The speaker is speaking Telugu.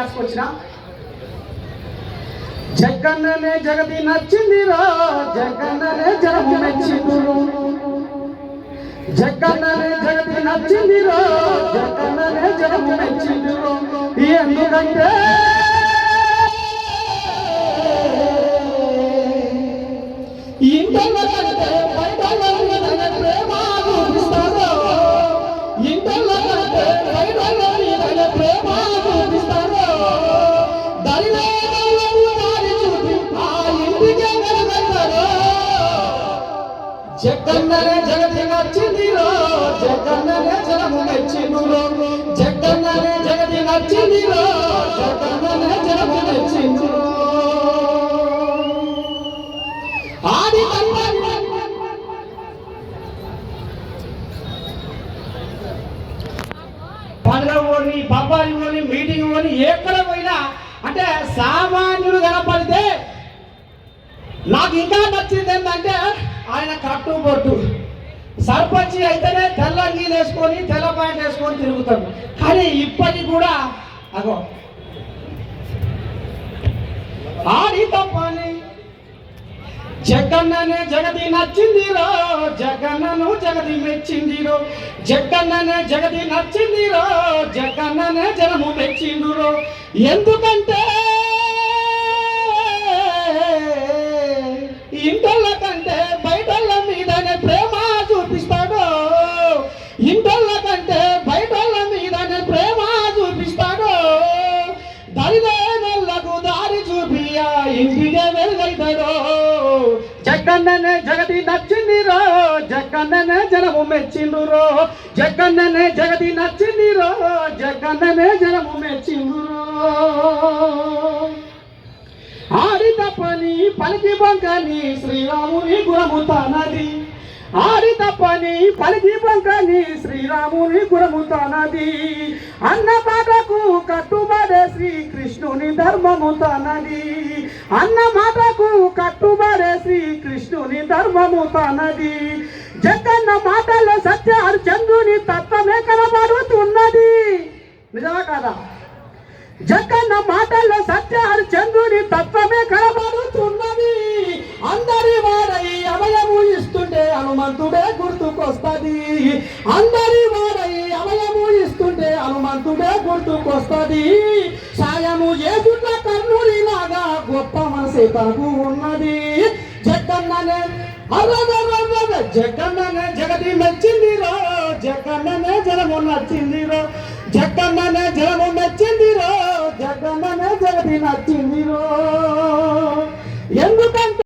రాసుకొచ్చిన జగన్ననే జగతి నచ్చిందిరా జగన్ననే జగతి మెచ్చిందురు జగన్ననే జగతి నచ్చిందిరా జగన్ననే జగతి మెచ్చిందురు ఎందుకంటే జగన్ననే జగతి నచ్చిందిరో జగన్ననే జగము మెచ్చిందిరో జగన్ననే జగతి నచ్చిందిరో జగన్ననే జగము మెచ్చిందిరో ఆది తల్లి పండుగ పోని పబ్బాయి పోని మీటింగ్ పోని ఎక్కడ పోయినా అంటే సామాన్యుడు కనపడితే నాకు ఇంకా నచ్చింది ఏంటంటే ఆయన కట్టుబొట్టు సర్పంచ్ అయితేనే తెల్ల అంగీలు వేసుకొని తెల్ల ప్యాంట్ వేసుకొని తిరుగుతాడు. కానీ ఇప్పటికి కూడా అగో. ఆడి తప్పని. జగన్ననే జగతి నచ్చిందిరో జగన్నను జగతి మెచ్చిందిరో. జగన్ననే జగతి నచ్చిందిరో జగన్ననే జనము మెచ్చిందిరో. ఎందుకంటే వెలుగైతాడు జగన్ననే జగతి నచ్చిందిరో జగన్ననే జనము మెచ్చిందురో. జగన్ననే జగతి నచ్చిందిరో జగన్ననే జనము మెచ్చిందురో. ఆడి తప్పని పలికి బంకని శ్రీరాముని గురము తనది ఆడి తప్పని పలికి బంకని శ్రీరాముని గురము తనది అన్న కట్టుబడే శ్రీకృష్ణుని ధర్మము తనది అన్న మాటకు కట్టుబడే శ్రీకృష్ణుని ధర్మము తనది. జగన్న మాటలో సత్య హరిచంద్రుని తత్వమే కనబడుతున్నది. నిజమా కదా? జగన్న మాటల్లో సత్య హరిచంద్రుని తత్వమే కనబడుతున్నది. అందరి వారై అభయము ఇస్తుంటే హనుమంతుడే గుర్తుకొస్తది. అందరి వారై అభయము ఇస్తుంటే హనుమంతుడే గుర్తుకొస్తది. సాయము చేస్తున్న గొప్ప మనసే ఉన్నది. జగన్ననే అరవరవర జగన్ననే జగతి మెచ్చిందిరో జగన్ననే జలము నచ్చిందిరో జగన్ననే జలము మెచ్చిందిరో జగన్ననే జగతి నచ్చింది.